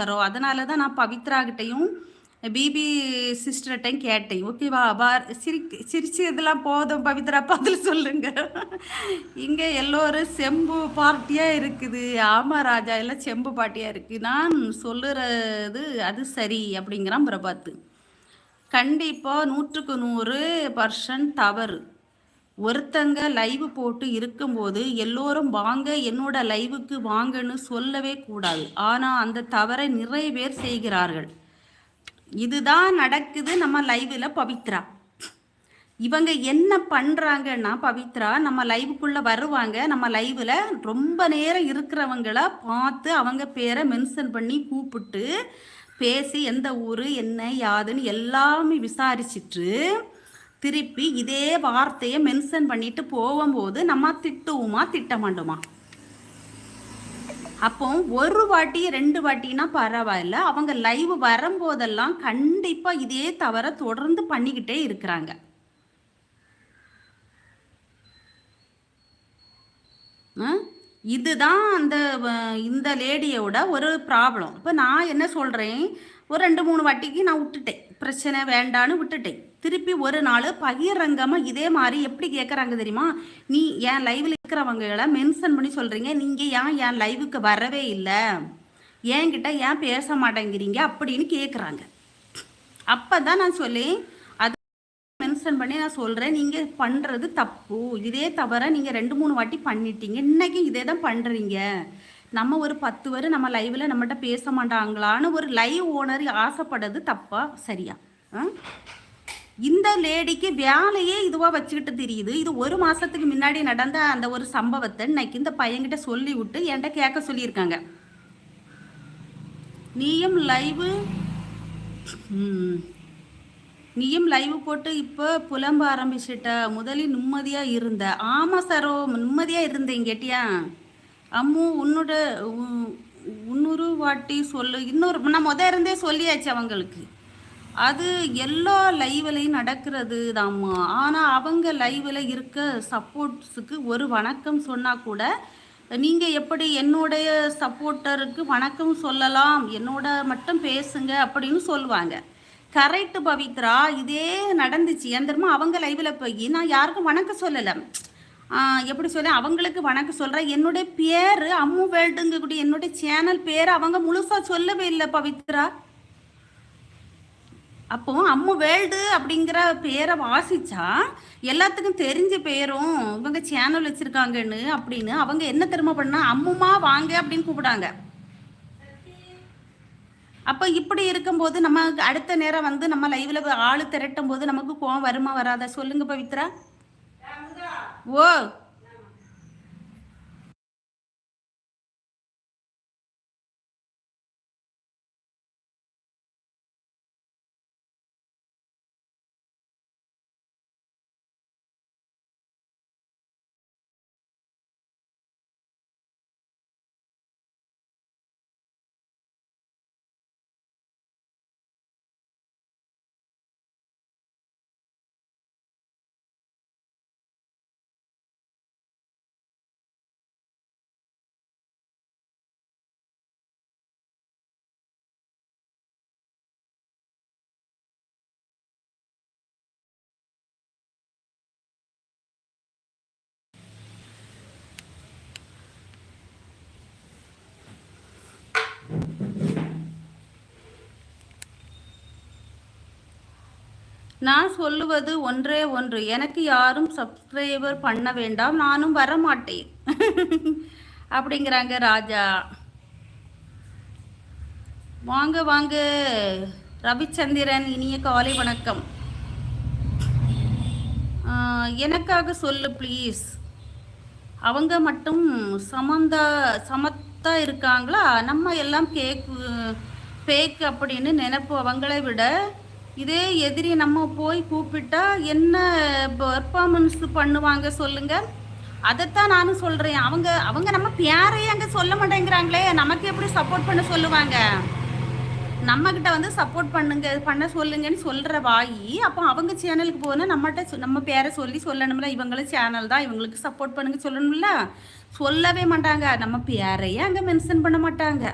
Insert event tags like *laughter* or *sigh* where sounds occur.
தரோ. அதனால தான் நான் பவித்ராகிட்டையும் பிபி சிஸ்டர்கிட்டையும் கேட்டேன். ஓகேவா பார் சிரி சிரிச்சு இதெல்லாம் போதும் பவித்ரா பதில் சொல்லுங்க. இங்கே எல்லோரும் செம்பு பார்ட்டியாக இருக்குது. ஆமாம் ராஜா எல்லாம் செம்பு பார்ட்டியாக இருக்குது நான் சொல்லுறது அது சரி அப்படிங்கிறான் பிரபாத்து கண்டிப்பாக நூற்றுக்கு நூறு பர்சன்ட் தவறு. ஒருத்தங்க லைவ் போட்டு இருக்கும்போது எல்லோரும் வாங்க என்னோட லைவுக்கு வாங்கன்னு சொல்லவே கூடாது. ஆனால் அந்த தவறை நிறைய பேர் செய்கிறார்கள். இதுதான் நடக்குது நம்ம லைவில் பவித்ரா. இவங்க என்ன பண்ணுறாங்கன்னா பவித்ரா நம்ம லைவுக்குள்ளே வருவாங்க. நம்ம லைவில் ரொம்ப நேரம் இருக்கிறவங்கள பார்த்து அவங்க பேரை மென்ஷன் பண்ணி கூப்பிட்டு பேசி எந்த ஊர் என்ன யாதுன்னு எல்லாமே விசாரிச்சுட்டு திருப்பி இதே வார்த்தையை மென்ஷன் பண்ணிட்டு போகும்போது நம்ம திட்டுவோமா திட்ட மாட்டோமா அப்போ ஒரு வாட்டி ரெண்டு வாட்டினா பரவாயில்ல. அவங்க லைவ் வரும்போதெல்லாம் கண்டிப்பா இதே தவிர தொடர்ந்து பண்ணிக்கிட்டே இருக்கிறாங்க. இதுதான் அந்த இந்த லேடியோட ஒரு ப்ராப்ளம் இப்போ நான் என்ன சொல்கிறேன் ஒரு ரெண்டு மூணு வாட்டிக்கு நான் விட்டுட்டேன். பிரச்சனை வேண்டான்னு விட்டுட்டேன். திருப்பி ஒரு நாள் பகிரங்கமாக இதே மாதிரி எப்படி கேட்குறாங்க தெரியுமா? நீ என் லைவில் இருக்கிறவங்களை மென்ஷன் பண்ணி சொல்கிறீங்க நீங்கள் ஏன் என் லைவுக்கு வரவே இல்லை? என்கிட்ட ஏன் பேச மாட்டேங்கிறீங்க? அப்படின்னு கேட்குறாங்க அப்போ தான் நான் சொல்லி அது மென்ஷன் பண்ணி நான் சொல்கிறேன் நீங்கள் பண்ணுறது தப்பு. இதே தவிர நீங்கள் ரெண்டு மூணு வாட்டி பண்ணிட்டீங்க. இன்றைக்கி இதே தான் பண்ணுறீங்க நம்ம ஒரு பத்து பேர் நம்ம லைவில் நம்மகிட்ட பேச மாட்டாங்களான்னு ஒரு லைவ் ஓனர் ஆசைப்படுறது தப்பா? சரியா? ஆ? இந்த லேடிக்கு வேலையே இதுவாக வச்சுக்கிட்டு தெரியுது. இது ஒரு மாதத்துக்கு முன்னாடி நடந்த அந்த ஒரு சம்பவத்தை இன்னைக்கு இந்த பையன்கிட்ட சொல்லி விட்டு என்கிட்ட கேட்க சொல்லியிருக்காங்க. நீயும் லைவு நீயும் லைவ் போட்டு இப்போ புலம்ப ஆரம்பிச்சிட்ட. முதலில் நிம்மதியாக இருந்த. ஆமாம் சாரோ நிம்மதியாக இருந்தேன் கேட்டியா? அம்மு உன்னோட இன்னொரு வாட்டி சொல்லு. இன்னொரு நான் முத இருந்தே சொல்லியாச்சு அவங்களுக்கு. அது எல்லா லைவ்லையும் நடக்கிறது தாம்மா ஆனால் அவங்க லைவில் இருக்க சப்போர்ட்ஸுக்கு ஒரு வணக்கம் சொன்னால் கூட நீங்கள் எப்படி என்னுடைய சப்போர்ட்டருக்கு வணக்கம் சொல்லலாம் என்னோட மட்டும் பேசுங்க அப்படின்னு சொல்லுவாங்க. கரெக்டு பவித்ரா இதே நடந்துச்சு. ஏன் தெரியுமா? அவங்க லைவில் போய் நான் யாருக்கும் வணக்கம் சொல்லலை. எப்படி சொல்ல அவங்களுக்கு வணக்கம் சொல்கிறேன் என்னுடைய பேர் அம்மு வேல்டுங்கக்கூடிய என்னுடைய சேனல் பேர் அவங்க முழுசாக சொல்லவே இல்லை பவித்ரா. அப்போ அம்மு வேல்டு அப்படிங்கிற பேரை வாசிச்சா எல்லாத்துக்கும் தெரிஞ்ச பேரும் இவங்க சேனல் வச்சிருக்காங்கன்னு அப்படின்னு அவங்க என்ன திரும்ப பண்ணா அம்முமா வாங்க அப்படின்னு கூப்பிடாங்க. அப்போ இப்படி இருக்கும்போது நம்ம அடுத்த நேரம் வந்து நம்ம லைவ்ல ஆளு திரட்டும் போது நமக்கு கோவம் வருமா வராத? சொல்லுங்க பவித்ரா. ஓ நான் சொல்லுவது ஒன்றே ஒன்று. எனக்கு யாரும் சப்ஸ்கிரைபர் பண்ண வேண்டாம். நானும் வர மாட்டேன் *laughs* அப்படிங்கிறாங்க ராஜா. வாங்க வாங்க. ரவிச்சந்திரன் இனிய காலை வணக்கம். எனக்காக சொல்லு ப்ளீஸ் அவங்க மட்டும் சமந்தா சமத்தா இருக்காங்களா? நம்ம எல்லாம் கேக் பேக் அப்படின்னு நினைப்பு. அவங்களை விட இதே எதிரி நம்ம போய் கூப்பிட்டா என்ன பர்ஃபார்மன்ஸ் பண்ணுவாங்க சொல்லுங்க. அதைத்தான் நானும் சொல்றேன். அவங்க அவங்க நம்ம பேரையே அங்கே சொல்ல மாட்டேங்கிறாங்களே. நமக்கு எப்படி சப்போர்ட் பண்ண சொல்லுவாங்க? நம்ம கிட்ட வந்து சப்போர்ட் பண்ணுங்க பண்ண சொல்லுங்கன்னு சொல்ற வாயி அப்போ அவங்க சேனலுக்கு போனால் நம்மகிட்ட நம்ம பேரை சொல்லி சொல்லணும்ல. இவங்களும் சேனல் தான் இவங்களுக்கு சப்போர்ட் பண்ணுங்க சொல்லணும்ல. சொல்லவே மாட்டாங்க. நம்ம பேரையே அங்கே மென்ஷன் பண்ண மாட்டாங்க.